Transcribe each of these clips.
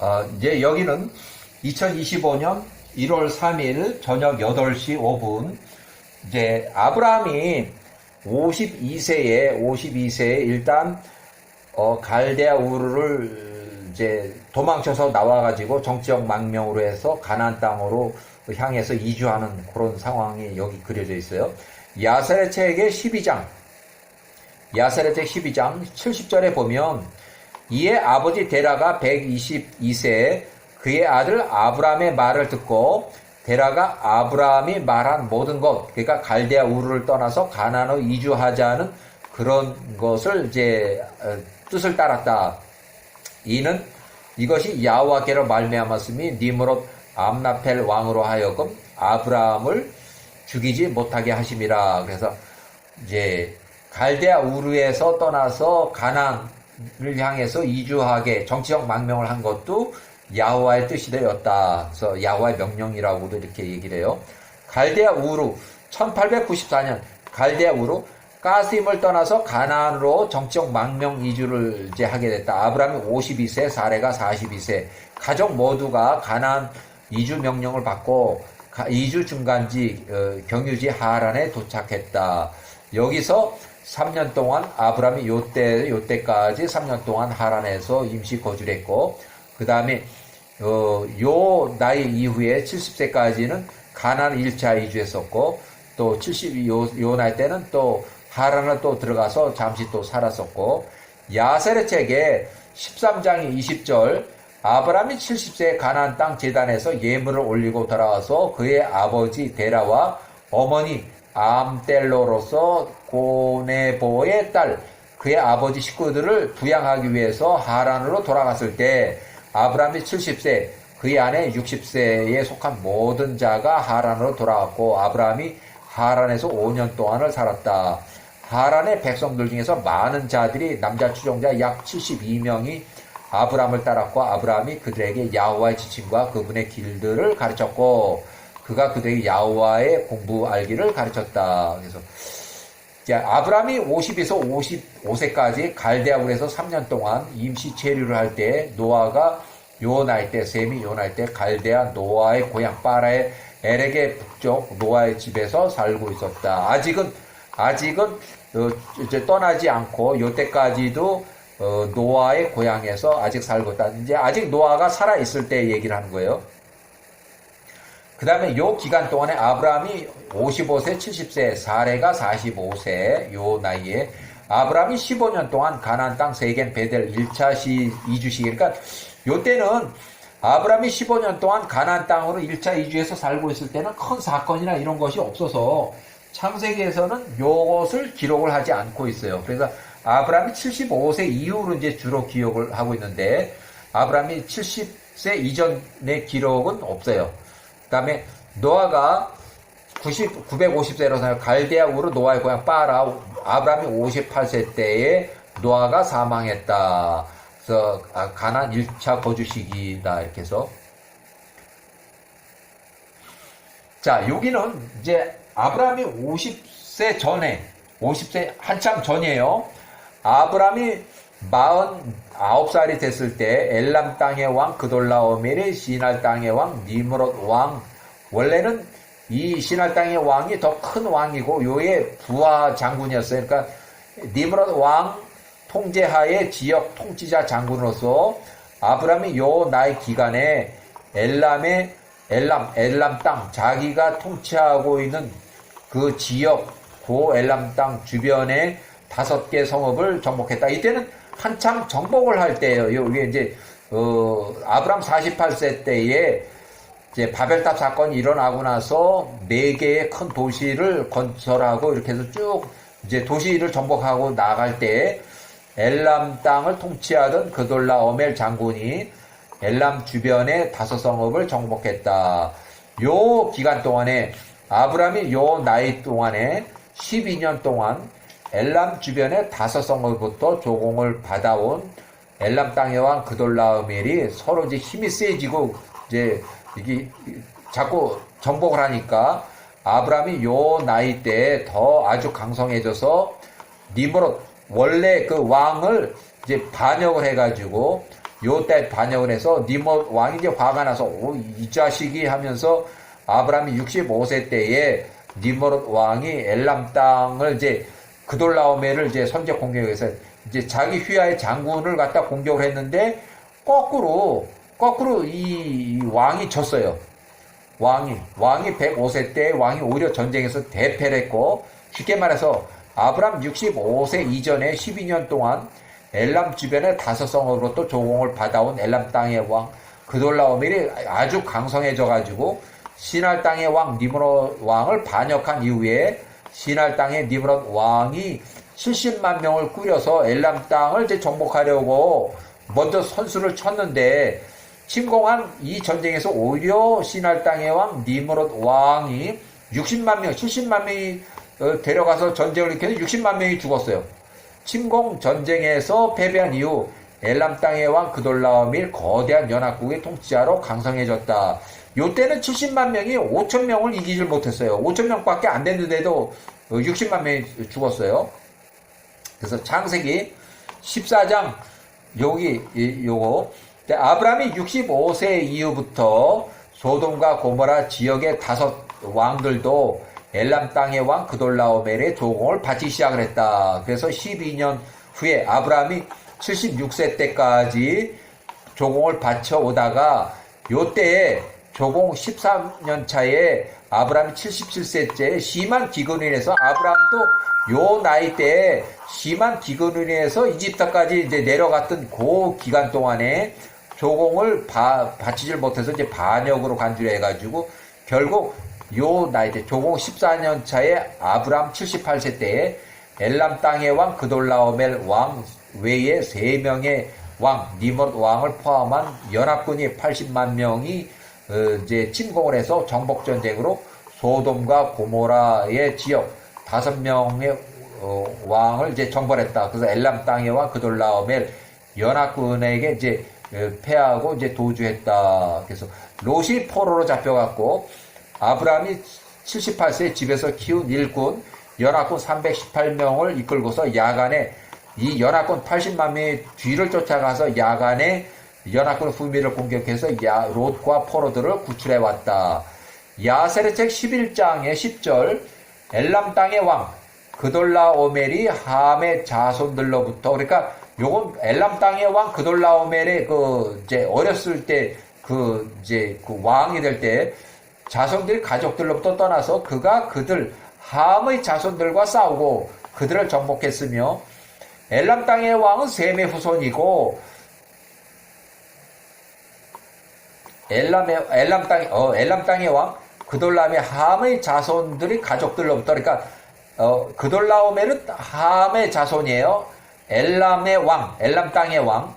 어, 이제 여기는 2025년 1월 3일 저녁 8시 5분 이제 아브라함이 52세에 52세에 일단 어, 갈대아 우르를 이제 도망쳐서 나와가지고 정치적 망명으로 해서 가나안 땅으로 향해서 이주하는 그런 상황이 여기 그려져 있어요. 야세레 책의 12장, 야세레 책 12장 70절에 보면 이에 아버지 데라가 122세에 그의 아들 아브라함의 말을 듣고 데라가 아브라함이 말한 모든 것, 그러니까 갈대아 우르를 떠나서 가나안으로 이주하자는 그런 것을 이제 어, 뜻을 따랐다. 이는 이것이 야호와께로 말미암았음이 니므롯 암나펠 왕으로 하여금 아브라함을 죽이지 못하게 하심이라. 그래서 이제 갈대아 우르에서 떠나서 가나안 을 향해서 이주하게 정치적 망명을 한 것도 야호와의 뜻이 되었다. 그래서 야호와의 명령이라고도 이렇게 얘기를 해요. 갈대아 우르 1894년 갈대아 우르 가스임을 떠나서 가나안으로 정치적 망명 이주를 이제 하게 됐다. 아브라함이 52세, 사례가 42세. 가족 모두가 가나안 이주 명령을 받고 이주 중간지 어, 경유지 하란에 도착했다. 여기서 3년 동안 아브라함이 요때 요때까지 3년 동안 하란에서 임시 거주를 했고 그 다음에 어, 요 나이 이후에 70세까지는 가나안 1차 이주했었고 또 70, 요, 요 나이 때는 또 하란을 또 들어가서 잠시 또 살았었고 야세르 책에 13장의 20절 아브라함이 70세 가나안 땅 제단에서 예물을 올리고 돌아와서 그의 아버지 데라와 어머니 암델로로서 고네보의 딸 그의 아버지 식구들을 부양하기 위해서 하란으로 돌아갔을 때 아브라함이 70세 그의 아내 60세에 속한 모든 자가 하란으로 돌아왔고 아브라함이 하란에서 5년 동안을 살았다. 하란의 백성들 중에서 많은 자들이 남자 추종자 약 72명이 아브라함을 따랐고 아브라함이 그들에게 야호와의 지침과 그분의 길들을 가르쳤고 그가 그들에게 야호와의 공부 알기를 가르쳤다. 그래서 아브라함이 50에서 55세까지 갈대아굴에서 3년 동안 임시 체류를 할 때 노아가 요 나이 때 셈이 요 나이 때 갈대아 노아의 고향 파라의 에렉의 북쪽 노아의 집에서 살고 있었다. 아직은 아직은 어, 이제 떠나지 않고 요때까지도 어, 노아의 고향에서 아직 살고 있다. 이제 아직 노아가 살아 있을 때 얘기를 하는 거예요. 그 다음에 요 기간 동안에 아브라함이 55세, 70세, 사례가 45세, 요 나이에 아브라함이 15년 동안 가나안 땅 세겐 베델 1차 시 이주시 그러니까 요 때는 아브라함이 15년 동안 가나안 땅으로 1차 이주해서 살고 있을 때는 큰 사건이나 이런 것이 없어서 창세기에서는 요것을 기록을 하지 않고 있어요. 그래서 아브라함이 75세 이후로 이제 주로 기억을 하고 있는데 아브라함이 70세 이전의 기록은 없어요. 그 다음에 노아가 90, 950세로 살 갈대아 우르 노아의 고향 빠라 아브라함이 58세 때에 노아가 사망했다. 그래서 아, 가난 1차 거주 시기다 이렇게 해서 자 여기는 이제 아브라함이 50세 전에 50세 한참 전이에요. 아브라함이 49살이 됐을 때 엘람 땅의 왕 그돌라오멜이 시날 땅의 왕 니므롯 왕 원래는 이 시날 땅의 왕이 더 큰 왕이고 요의 부하 장군이었어요. 그러니까 니므롯 왕 통제하에 지역 통치자 장군으로서 아브라함이 요 나이 기간에 엘람의 엘람 엘람 땅 자기가 통치하고 있는 그 지역 고 엘람 땅 주변에 다섯 개 성읍을 정복했다. 이때는 한참 정복을 할 때예요. 이게 이제 어, 아브람 48세 때에 이제 바벨탑 사건이 일어나고 나서 네 개의 큰 도시를 건설하고 이렇게 해서 쭉 이제 도시를 정복하고 나갈 때 엘람 땅을 통치하던 그돌라 어멜 장군이 엘람 주변의 다섯 성읍을 정복했다. 요 기간 동안에 아브람이 요 나이 동안에 12년 동안 엘람 주변의 다섯 성읍부터 조공을 받아온 엘람 땅의 왕 그돌라우멜이 서로 이제 힘이 세지고 이제 이게 자꾸 정복을 하니까 아브라함이 요 나이 때더 아주 강성해져서 니므롯 원래 그 왕을 이제 반역을 해가지고 요 때 반역을 해서 니모 왕이 이제 화가 나서 오, 이 자식이 하면서 아브라함이 65세 때에 니모롯 왕이 엘람 땅을 이제 그돌라오메를 이제 선제 공격해서 이제 자기 휘하의 장군을 갖다 공격을 했는데 거꾸로 거꾸로 이 왕이 졌어요. 왕이 왕이 105세 때 왕이 오히려 전쟁에서 대패를 했고 쉽게 말해서 아브람 65세 이전에 12년 동안 엘람 주변의 다섯 성으로부터 조공을 받아온 엘람 땅의 왕 그돌라오멜이 아주 강성해져 가지고 신할 땅의 왕 니므롯 왕을 반역한 이후에 신할 땅의 니므롯 왕이 70만 명을 꾸려서 엘람 땅을 이제 정복하려고 먼저 선수를 쳤는데 침공한 이 전쟁에서 오히려 신할 땅의 왕 니므롯 왕이 60만 명, 70만 명이 어, 데려가서 전쟁을 일으켰는데 60만 명이 죽었어요. 침공 전쟁에서 패배한 이후 엘람 땅의 왕 그돌라오밀 거대한 연합국의 통치자로 강성해졌다. 요때는 70만 명이 5천 명을 이기질 못했어요. 5천 명밖에 안 됐는데도 60만 명이 죽었어요. 그래서 창세기 14장 여기 이- 요거 근데 아브라함이 65세 이후부터 소돔과 고모라 지역의 다섯 왕들도 엘람 땅의 왕 그돌라오멜의 조공을 받기 시작을 했다. 그래서 12년 후에 아브라함이 76세 때까지 조공을 바쳐 오다가 요때에 조공 13년 차에 아브라함이 77세째 심한 기근으로 인해서 아브라함도 요 나이 때에 심한 기근으로 인해서 이집트까지 이제 내려갔던 그 기간 동안에 조공을 바, 바치질 못해서 이제 반역으로 간주를 해가지고 결국 요 나이 때 조공 14년 차에 아브람 78세 때에 엘람 땅의 왕 그돌라오멜 왕 외에 세 명의 왕 니못 왕을 포함한 연합군이 80만 명이 어, 이제 침공을 해서 정복 전쟁으로 소돔과 고모라의 지역 다섯 명의 어, 왕을 이제 정벌했다. 그래서 엘람 땅의 왕 그돌라오멜 연합군에게 이제 어, 패하고 이제 도주했다. 그래서 롯이 포로로 잡혀갔고 아브라함이 78세 집에서 키운 일꾼 연합군 318명을 이끌고서 야간에 이 연합군 80만 명의 뒤를 쫓아가서 야간에 연합군 후미를 공격해서 야, 롯과 포로들을 구출해 왔다. 야세르 책 11장의 10절 엘람 땅의 왕 그돌라오멜이 함의 자손들로부터 그러니까 요건 엘람 땅의 왕 그돌라오멜의 그 이제 어렸을 때 그 이제 그 왕이 될 때 자손들이 가족들로부터 떠나서 그가 그들 함의 자손들과 싸우고 그들을 정복했으며 엘람 땅의 왕은 셈의 후손이고 엘람의 엘람 땅 어, 엘람 땅의 왕 그돌람의 함의 자손들이 가족들로부터 그러니까 어, 그돌라오멜은 함의 자손이에요. 엘람의 왕, 엘람 땅의 왕.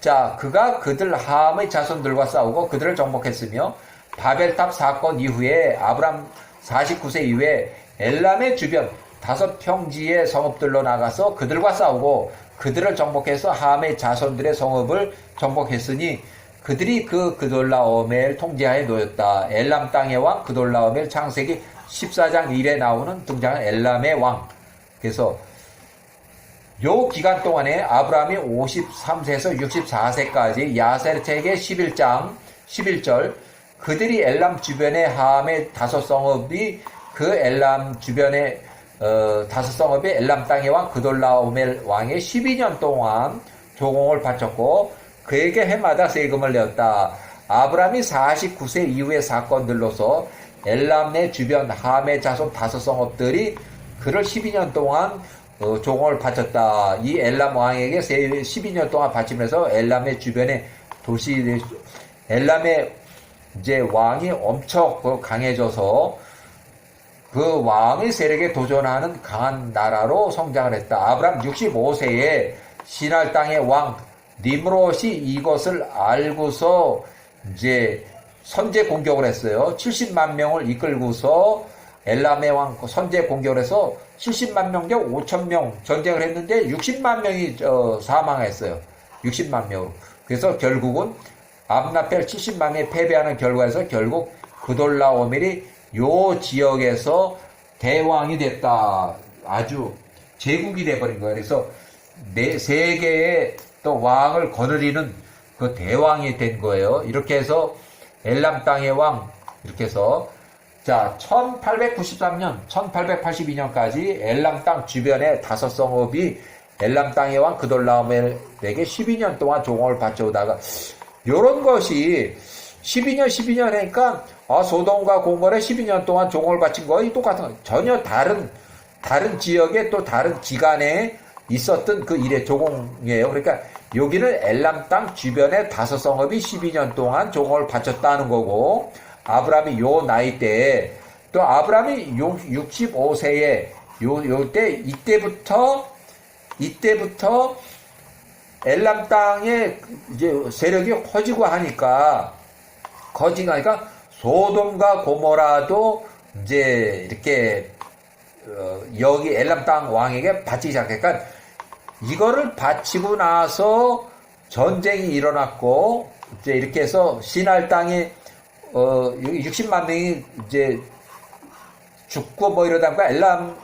자, 그가 그들 함의 자손들과 싸우고 그들을 정복했으며 바벨탑 사건 이후에 아브람 49세 이후에 엘람의 주변 다섯 평지의 성읍들로 나가서 그들과 싸우고 그들을 정복해서 함의 자손들의 성읍을 정복했으니 그들이 그 그돌라오멜 통제하에 놓였다. 엘람 땅의 왕 그돌라오멜 창세기 14장 1에 나오는 등장한 엘람의 왕. 그래서 요 기간 동안에 아브라함이 53세에서 64세까지 야세르책의 11장 11절 그들이 엘람 주변의 함의 다섯 성읍이 그 엘람 주변의 어, 다섯 성읍이 엘람 땅의 왕 그돌라오멜 왕의 12년 동안 조공을 바쳤고 그에게 해마다 세금을 내었다. 아브라함이 49세 이후의 사건들로서 엘람 내 주변 함의 자손 다섯 성읍들이 그를 12년 동안 어, 조공을 바쳤다. 이 엘람 왕에게 12년 동안 바치면서 엘람의 주변에 도시 엘람의 이제 왕이 엄청 그 강해져서 그 왕의 세력에 도전하는 강한 나라로 성장을 했다. 아브람 65세에 신할 땅의 왕 니므롯이 이것을 알고서 이제 선제 공격을 했어요. 70만 명을 이끌고서 엘람의 왕 선제 공격을 해서 70만 명대 5천 명 전쟁을 했는데 60만 명이 어, 사망했어요. 60만 명. 그래서 결국은 암나펠 70만 명이 패배하는 결과에서 결국 그돌라 오멜이 요 지역에서 대왕이 됐다. 아주 제국이 돼버린 거예요. 그래서 네, 세계의 또 왕을 거느리는 그 대왕이 된 거예요. 이렇게 해서 엘람 땅의 왕 이렇게 해서 자 1893년 1882년까지 엘람 땅 주변의 다섯 성읍이 엘람 땅의 왕 그돌라오멜에게 12년 동안 종을 바쳐오다가 요런 것이 12년 12년 하니까 아 소돔과 고모에 12년 동안 종을 바친 거의 똑같은 거 전혀 다른 다른 지역에 또 다른 기간에 있었던 그 일의 조공이에요. 그러니까 여기는 엘람 땅 주변에 다섯 성읍이 12년 동안 종을 바쳤다는 거고 아브라함이 요 나이 때에 또 아브라함이 65세에 요 요때 이때부터 이때부터 엘람 땅에 이제 세력이 커지고 하니까 커지고 하니까 소돔과 고모라도 이제 이렇게 어, 여기 엘람 땅 왕에게 바치기 시작했니까 이거를 바치고 나서 전쟁이 일어났고 이제 이렇게 해서 신할 땅에 어 60만 명이 이제 죽고 뭐 이러다 보니까 엘람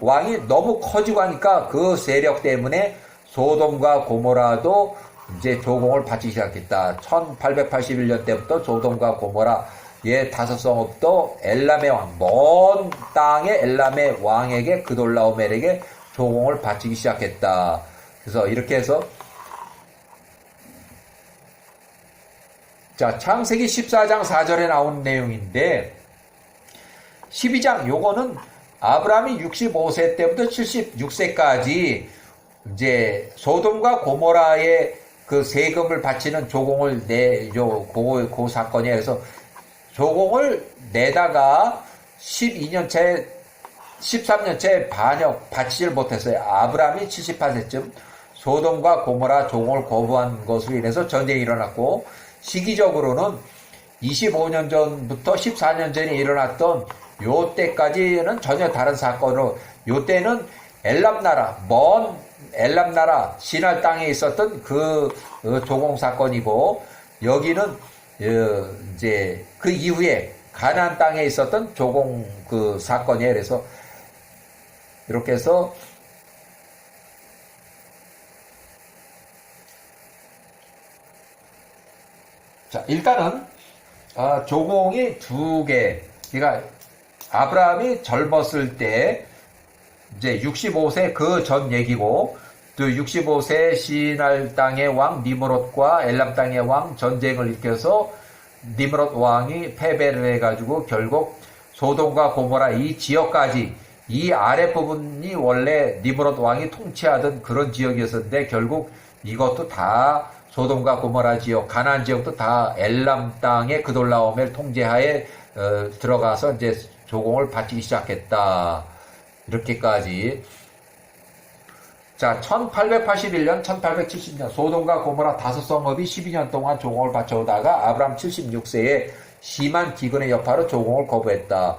왕이 너무 커지고 하니까 그 세력 때문에 소돔과 고모라도 이제 조공을 바치기 시작했다. 1881년 때부터 소돔과 고모라의 다섯 성읍도 엘람의 왕, 먼 땅의 엘람의 왕에게 그돌라오멜에게 조공을 바치기 시작했다. 그래서 이렇게 해서 자, 창세기 14장 4절에 나온 내용인데 12장 요거는 아브라함이 65세 때부터 76세까지 이제 소돔과 고모라의 그 세금을 바치는 조공을 내요 그, 그 사건이에요. 그래서 조공을 내다가 12년째 13년째 반역 바치질 못했어요. 아브라함이 78세쯤 소돔과 고모라 조공을 거부한 것으로 인해서 전쟁이 일어났고 시기적으로는 25년 전부터 14년 전에 일어났던 요 때까지는 전혀 다른 사건으로 요 때는 엘람 나라 먼 엘람 나라 신할 땅에 있었던 그 어, 조공 사건이고 여기는 어, 이제 그 이후에 가나안 땅에 있었던 조공 그 사건이에요. 그래서 이렇게 해서 자 일단은 아, 조공이 두 개. 그러니까 아브라함이 젊었을 때 이제 65세 그 전 얘기고 또 65세 시날 땅의 왕 니므롯과 엘람 땅의 왕 전쟁을 일으켜서 니므롯 왕이 패배를 해가지고 결국 소돔과 고모라 이 지역까지 이 아래 부분이 원래 니므롯 왕이 통치하던 그런 지역이었는데 결국 이것도 다 소돔과 고모라 지역, 가나안 지역도 다 엘람 땅의 그돌라오멜 통제하에 어, 들어가서 이제 조공을 바치기 시작했다. 이렇게까지. 자, 1881년, 1870년 소돔과 고모라 다섯 성읍이 12년 동안 조공을 바쳐오다가 아브람 76세에 심한 기근의 여파로 조공을 거부했다.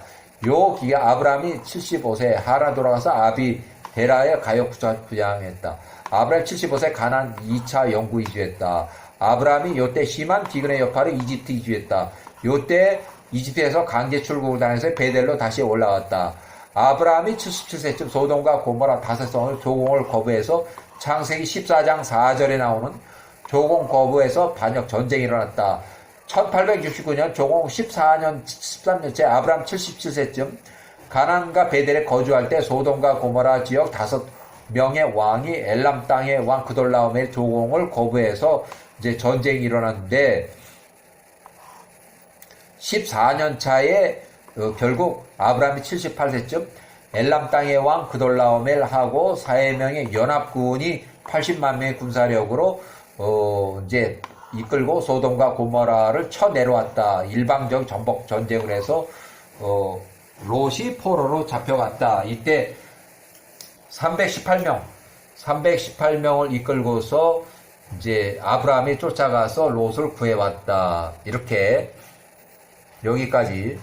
요 기가 아브람이 75세 하라 돌아가서 아비 데라에 가요 부양했다. 아브람 75세 가난 2차 영구 이주했다. 아브람이 요때 심한 기근의 여파로 이집트 이주했다. 요때 이집트에서 강제 출국을 당해서 베델로 다시 올라왔다. 아브라함이 77세쯤 소돔과 고모라 다섯 성을 조공을 거부해서 창세기 14장 4절에 나오는 조공 거부해서 반역 전쟁이 일어났다. 1869년 조공 14년 13년째 아브라함 77세쯤 가난과 베델에 거주할 때 소돔과 고모라 지역 다섯 명의 왕이 엘람 땅의 왕 그돌라움의 조공을 거부해서 이제 전쟁이 일어났는데 14년 차에 어, 결국 아브라함이 78세쯤 엘람 땅의 왕 그돌라오멜하고 사해명의 연합군이 80만 명의 군사력으로 어 이제 이끌고 소돔과 고모라를 쳐 내려왔다. 일방적 전복 전쟁을 해서 어 롯이 포로로 잡혀갔다. 이때 318명 318명을 이끌고서 이제 아브라함이 쫓아가서 롯을 구해왔다. 이렇게 여기까지